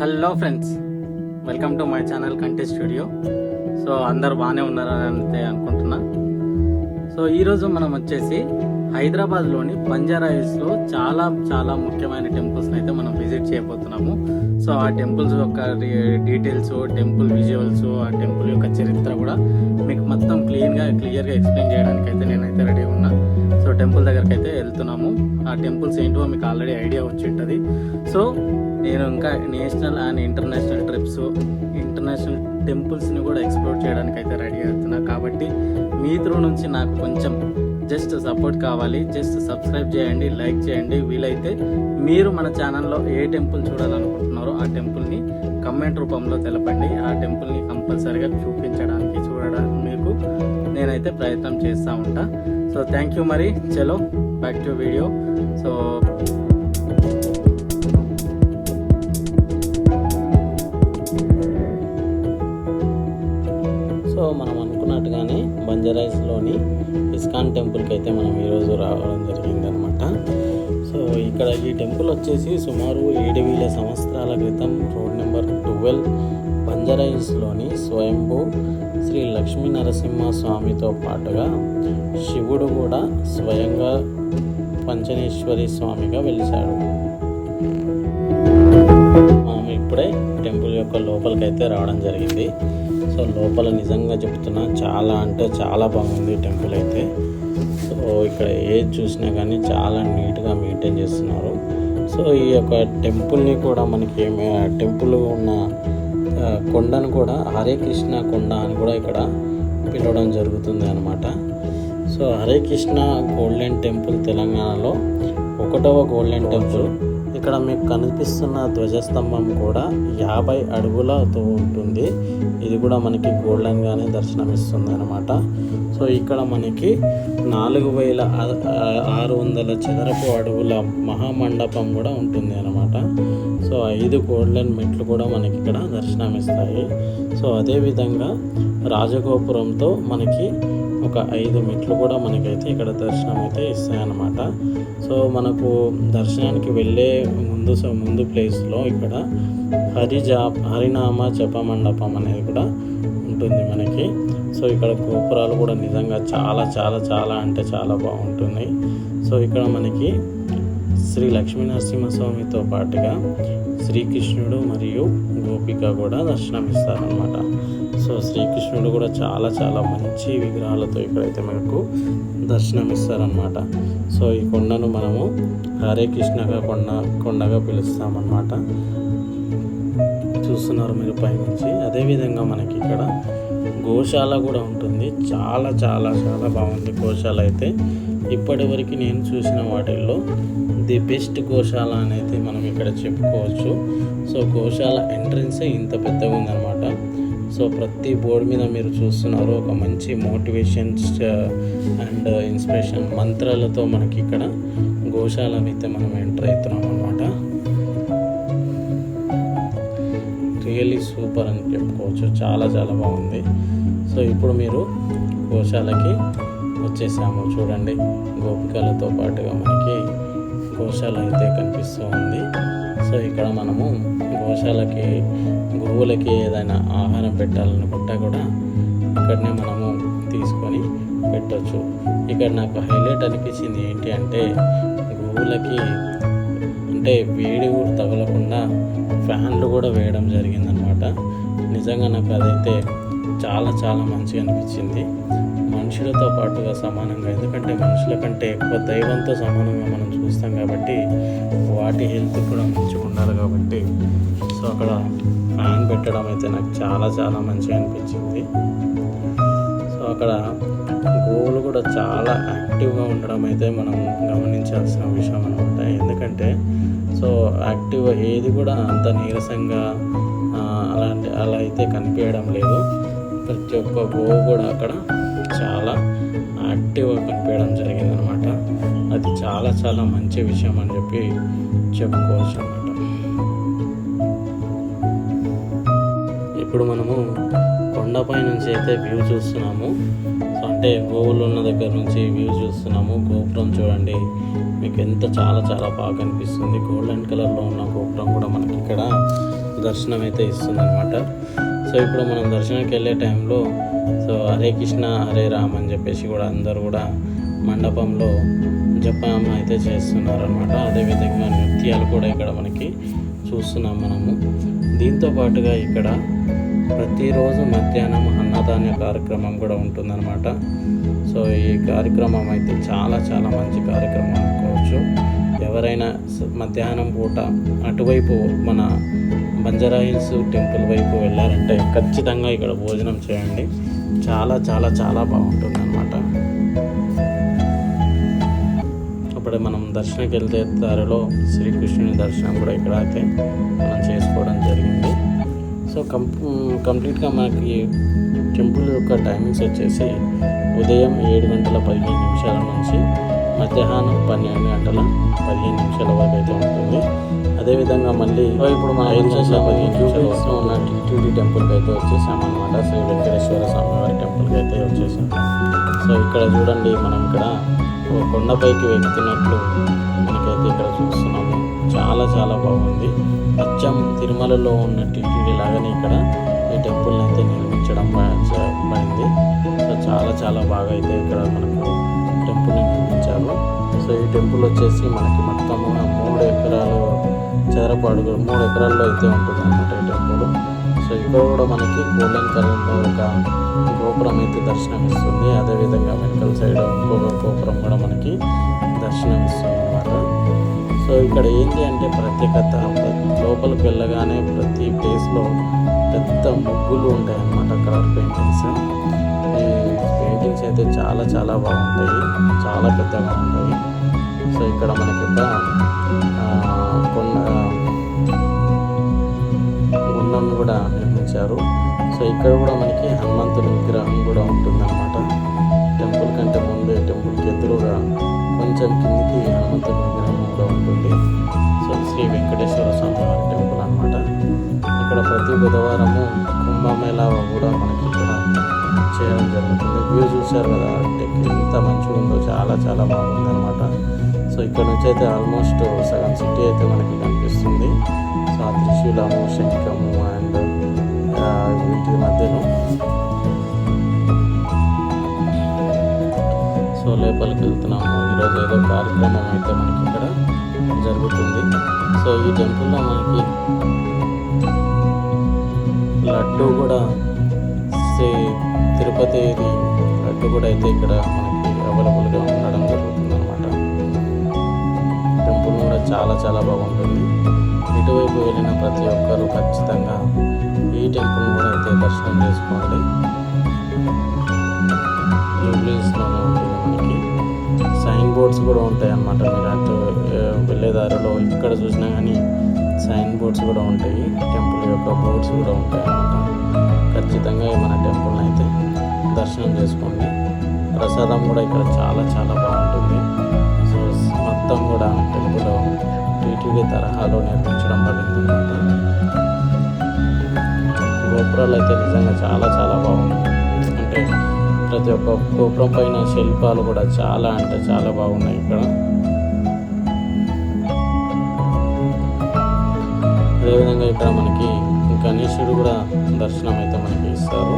Hello friends welcome to my channel కంటే studio so అందరు బాగానే ఉన్నారని అంతే అనుకుంటున్నా. సో ఈరోజు మనం వచ్చేసి హైదరాబాద్లోని బంజారా హిల్స్లో చాలా చాలా ముఖ్యమైన టెంపుల్స్ని అయితే మనం విజిట్ చేయబోతున్నాము. సో ఆ టెంపుల్స్ యొక్క డీటెయిల్స్ టెంపుల్ విజువల్స్ ఆ టెంపుల్ యొక్క చరిత్ర కూడా మీకు మొత్తం క్లీన్గా క్లియర్గా ఎక్స్ప్లెయిన్ చేయడానికి అయితే నేనైతే రెడీ ఉన్నా. సో టెంపుల్ దగ్గరికి అయితే వెళ్తున్నాము. ఆ టెంపుల్స్ ఏంటో మీకు ఆల్రెడీ ఐడియా వచ్చి ఉంటుంది సో నేను ఇంకా national and international trips international టెంపుల్స్ని కూడా ఎక్స్ప్లోర్ చేయడానికి అయితే రెడీ అవుతున్నా. కాబట్టి మీ త్రూ నుంచి నాకు కొంచెం జస్ట్ సపోర్ట్ కావాలి. జస్ట్ సబ్స్క్రైబ్ చేయండి లైక్ చేయండి. వీలైతే మీరు మన ఛానల్లో ఏ టెంపుల్ చూడాలనుకుంటున్నారో ఆ టెంపుల్ని కమెంట్ రూపంలో తెలపండి. ఆ టెంపుల్ని కంపల్సరీగా చూపించడానికి చూడడానికి మీకు నేనైతే ప్రయత్నం చేస్తూ ఉంటా. సో థ్యాంక్ యూ మరి. చలో back to video so so మనం అనుకున్నట్టుగానే బంజారాయిస్లోని ఇస్కాన్ టెంపుల్కి అయితే మనం ఈరోజు రావడం జరిగింది అనమాట సో ఇక్కడ ఈ టెంపుల్ వచ్చేసి సుమారు ఏడు వేల సంవత్సరాల క్రితం రోడ్ నెంబర్ ట్వెల్వ్ బంజారాయిస్లోని స్వయంభూ శ్రీ లక్ష్మీ నరసింహ స్వామితో పాటుగా శివుడు కూడా స్వయంగా పంచనేశ్వరి స్వామిగా వెలిశాడు. మనం ఇప్పుడే టెంపుల్ యొక్క లోపలికైతే రావడం జరిగింది. సో లోపల నిజంగా చెప్తున్నా చాలా అంటే చాలా బాగుంది టెంపుల్ అయితే. సో ఇక్కడ ఏది చూసినా కానీ చాలా నీట్గా మెయింటైన్ చేస్తున్నారు. సో ఈ యొక్క టెంపుల్ని కూడా మనకి ఏమి టెంపుల్ ఉన్న కొండను కూడా హరే కృష్ణ కొండ అని కూడా ఇక్కడ పిలవడం జరుగుతుంది అనమాట so Hare Krishna golden temple తెలంగాణలో ఒకటవ గోల్డెన్ టెంపుల్. ఇక్కడ మీకు కనిపిస్తున్న ధ్వజస్తంభం కూడా యాభై అడుగులతో ఉంటుంది. ఇది కూడా మనకి గోల్డెన్గానే దర్శనమిస్తుంది అనమాట సో ఇక్కడ మనకి నాలుగు వేల ఆరు వందల చదరపు అడుగుల మహామండపం కూడా ఉంటుంది అనమాట సో ఐదు గోల్డెన్ మెట్లు కూడా మనకి ఇక్కడ దర్శనమిస్తాయి. సో అదేవిధంగా రాజగోపురంతో మనకి ఒక ఐదు మెట్లు కూడా మనకైతే ఇక్కడ దర్శనం అయితే ఇస్తాయన్నమాట. సో మనకు దర్శనానికి వెళ్ళే ముందు ముందు ప్లేస్లో ఇక్కడ హరిజా హరినామ జప మండపం అనేది కూడా ఉంటుంది మనకి. సో ఇక్కడ గోపురాలు కూడా నిజంగా చాలా చాలా చాలా అంటే చాలా బాగుంటుంది సో ఇక్కడ మనకి శ్రీ లక్ష్మీ నరసింహస్వామితో పాటుగా శ్రీకృష్ణుడు మరియు గోపిక కూడా దర్శనమిస్తారనమాట సో శ్రీకృష్ణుడు కూడా చాలా చాలా మంచి విగ్రహాలతో ఇక్కడైతే మనకు దర్శనమిస్తారనమాట సో ఈ కొండను మనము హరే కృష్ణగా కొండ కొండగా పిలుస్తామన్నమాట. చూస్తున్నారు మీరు పైనుంచి. అదేవిధంగా మనకి ఇక్కడ గోశాల కూడా ఉంటుంది. చాలా చాలా చాలా బాగుంది గోశాల అయితే. ఇప్పటివరకు నేను చూసిన వాటిల్లో ది బెస్ట్ గోశాల అనేది మనం ఇక్కడ చెప్పుకోవచ్చు. సో గోశాల ఎంట్రన్సే ఇంత పెద్దగా ఉందన్నమాట. సో ప్రతి బోర్డు మీద మీరు చూస్తున్నారు ఒక మంచి మోటివేషన్స్ అండ్ ఇన్స్పిరేషన్ మంత్రాలతో మనకి ఇక్కడ గోశాల అయితే మనం ఎంటర్ అవుతున్నాం అనమాట రియల్లీ సూపర్ అని చెప్పుకోవచ్చు. చాలా చాలా బాగుంది. సో ఇప్పుడు మీరు గోశాలకి వచ్చేసాము. చూడండి గోపికలతో పాటుగా మనకి గోశాల అయితే కనిపిస్తూ ఉంది. సో ఇక్కడ మనము గోశాలకి గోవులకి ఏదైనా ఆహారం పెట్టాలనుకుంటే కూడా ఇక్కడనే మనము తీసుకొని పెట్టవచ్చు ఇక్కడ నాకు హైలైట్ అనిపించింది ఏంటి అంటే గోవులకి అంటే వేడి కూడా తగలకుండా ఫ్యాన్లు కూడా వేయడం జరిగిందనమాట. నిజంగా నాకు అదైతే చాలా చాలా మంచిగా అనిపించింది. మనుషులతో పాటుగా సమానంగా ఎందుకంటే మనుషుల కంటే ఎక్కువ దైవంతో సమానంగా మనం చూస్తాం కాబట్టి వాటి హెల్త్ కూడా మంచిగా ఉండాలి కాబట్టి. సో అక్కడ ఫ్యాన్ పెట్టడం అయితే నాకు చాలా చాలా మంచిగా అనిపించింది. సో అక్కడ గోవులు కూడా చాలా యాక్టివ్గా ఉండడం అయితే మనం గమనించాల్సిన విషయం అనమాట ఎందుకంటే సో యాక్టివ్ ఏది కూడా అంత నీరసంగా అలాంటి అలా అయితే కనిపించడం లేదు. ప్రతి ఒక్క గోవు కూడా అక్కడ యాక్టివ్గా కనిపించడం జరిగిందనమాట. అది చాలా చాలా మంచి విషయం అని చెప్పి చెప్పుకోవచ్చు అనమాట ఇప్పుడు మనము కొండపై నుంచి అయితే వ్యూ చూస్తున్నాము. సో అంటే గోవులు ఉన్న దగ్గర నుంచి వ్యూ చూస్తున్నాము. గోపురం చూడండి. మీకు ఎంత చాలా చాలా బాగా కనిపిస్తుంది గోల్డెన్ కలర్లో ఉన్న గోపురం కూడా మనకి ఇక్కడ దర్శనం అయితే ఇస్తుంది అనమాట సో ఇప్పుడు మనం దర్శనానికి వెళ్ళే టైంలో సో హరే కృష్ణ హరే రామ్ అని చెప్పేసి కూడా అందరూ కూడా మండపంలో జపం అయితే చేస్తున్నారు అనమాట అదేవిధంగా నృత్యాలు కూడా ఇక్కడ మనకి చూస్తున్నాం మనము. దీంతో పాటుగా ఇక్కడ ప్రతిరోజు మధ్యాహ్నం అన్నదాన కార్యక్రమం కూడా ఉంటుందన్నమాట. సో ఈ కార్యక్రమం అయితే చాలా చాలా మంచి కార్యక్రమం అనుకోవచ్చు. ఎవరైనా మధ్యాహ్నం పూట అటువైపు మన బంజారా హిల్స్ టెంపుల్ వైపు వెళ్ళారంటే ఖచ్చితంగా ఇక్కడ భోజనం చేయండి. చాలా చాలా చాలా బాగుంటుంది అనమాట అప్పుడే మనం దర్శనకి వెళ్తే దారిలో శ్రీకృష్ణుని దర్శనం కూడా ఇక్కడ అయితే మనం చేసుకోవడం జరిగింది. సో కం కంప్లీట్గా మనకి టెంపుల్ యొక్క టైమింగ్స్ వచ్చేసి ఉదయం ఏడు గంటల పదిహేను నిమిషాల నుంచి మధ్యాహ్నం పన్నెండు గంటల పదిహేను నిమిషాల వరకు అయితే ఉంటుంది. అదేవిధంగా మళ్ళీ ఇప్పుడు మనం ఐదు గంటల పదిహేను ఉన్న టీటీడీ టెంపుల్కి అయితే వచ్చేసాం అనమాట శ్రీ వెంకటేశ్వర స్వామి వారి టెంపుల్కి అయితే వచ్చేసాం. సో ఇక్కడ చూడండి మనం ఇక్కడ కొండపైకి ఎక్కుతున్నట్లు మనకైతే ఇక్కడ చూస్తున్నాము. చాలా చాలా బాగుంది. అచ్చం తిరుమలలో ఉన్న టీటీడీ లాగానే ఇక్కడ ఈ టెంపుల్ని అయితే నిర్మించడం పడింది. సో చాలా చాలా బాగా అయితే ఇక్కడ మనకు టెంపుల్ని నిర్మించారు. సో ఈ టెంపుల్ వచ్చేసి మనకి మొత్తం మూడు ఎకరాలు చదరపు అడుగులు మూడు ఎకరాల్లో అయితే ఉంటుంది అనమాట ఈ టెంపుల్. సో ఇక్కడ కూడా మనకి గోల్డెన్ కలర్లో ఒక గోపురం అయితే దర్శనం ఇస్తుంది అదేవిధంగా వెనకల సైడ్ ఇంకొక గోపురం కూడా మనకి దర్శనం ఇస్తుంది అనమాట సో ఇక్కడ ఏంటి అంటే ప్రత్యేకత లోపలికి వెళ్ళగానే ప్రతి ప్లేస్లో పెద్ద ముగ్గులు ఉంటాయి అన్నమాట కలర్ పెయింటింగ్స్ పెయింటింగ్స్ అయితే చాలా చాలా బాగుంటాయి. చాలా పెద్దగా ఉంటాయి. సో ఇక్కడ మనకి ఒక కొండ గుండను కూడా నిర్మించారు. సో ఇక్కడ కూడా మనకి హనుమంతుని విగ్రహం కూడా ఉంటుందన్నమాట. టెంపుల్ కంటే ముందే టెంపుల్కి ఎదురుగా కొంచెం కిందికి హనుమంతుని విగ్రహం కూడా ఉంటుంది. సో శ్రీ వెంకటేశ్వర స్వామి వారి టెంపుల్ అనమాట ఇక్కడ ప్రతి బుధవారము కుంభమేళా కూడా మనకి ఇక్కడ చేయడం జరుగుతుంది. వ్యూ చూశారు కదా అంటే ఎంత మంచిగా ఉందో చాలా చాలా బాగుంది అనమాట ఇక్కడ నుంచి అయితే ఆల్మోస్ట్ సగం సిటీ అయితే మనకి కనిపిస్తుంది. సో ఆ త్రిశూలము శంఖము అండ్ వీటి మధ్యలో. సో లోపలికి వెళ్తున్నాము ఈరోజు ఏదో కార్యక్రమం అయితే మనకి ఇక్కడ జరుగుతుంది. సో ఈ టెంపుల్లో మనకి లడ్డు కూడా శ్రీ తిరుపతి లడ్డు కూడా అయితే ఇక్కడ మనకి అవైలబుల్గా ఉండడం చాలా చాలా బాగుంటుంది. ఇటువైపు వెళ్ళిన ప్రతి ఒక్కరూ ఖచ్చితంగా ఈ టెంపుల్ కూడా అయితే దర్శనం చేసుకోండి. జూబ్లీస్లోనే ఉంటుంది మనకి. సైన్ బోర్డ్స్ కూడా ఉంటాయి అన్నమాట మీరు అటు వెళ్ళేదారిలో వెళ్ళే దారిలో ఇక్కడ చూసినా కానీ సైన్ బోర్డ్స్ కూడా ఉంటాయి. టెంపుల్ యొక్క బోర్డ్స్ కూడా ఉంటాయి అన్నమాట ఖచ్చితంగా మన టెంపుల్ని అయితే దర్శనం చేసుకోండి. ప్రసాదం కూడా ఇక్కడ చాలా చాలా బాగుంటుంది. మొత్తం కూడా తెలుగులో టీటీడీ తరహాలో నిర్మించడం పడింది. గోపురాలు అయితే నిజంగా చాలా చాలా బాగున్నాయి. అంటే ప్రతి ఒక్క గోపురం పైన శిల్పాలు కూడా చాలా అంటే చాలా బాగున్నాయి ఇక్కడ. అదేవిధంగా ఇక్కడ మనకి గణేశుడు కూడా దర్శనం అయితే మనకి ఇస్తారు.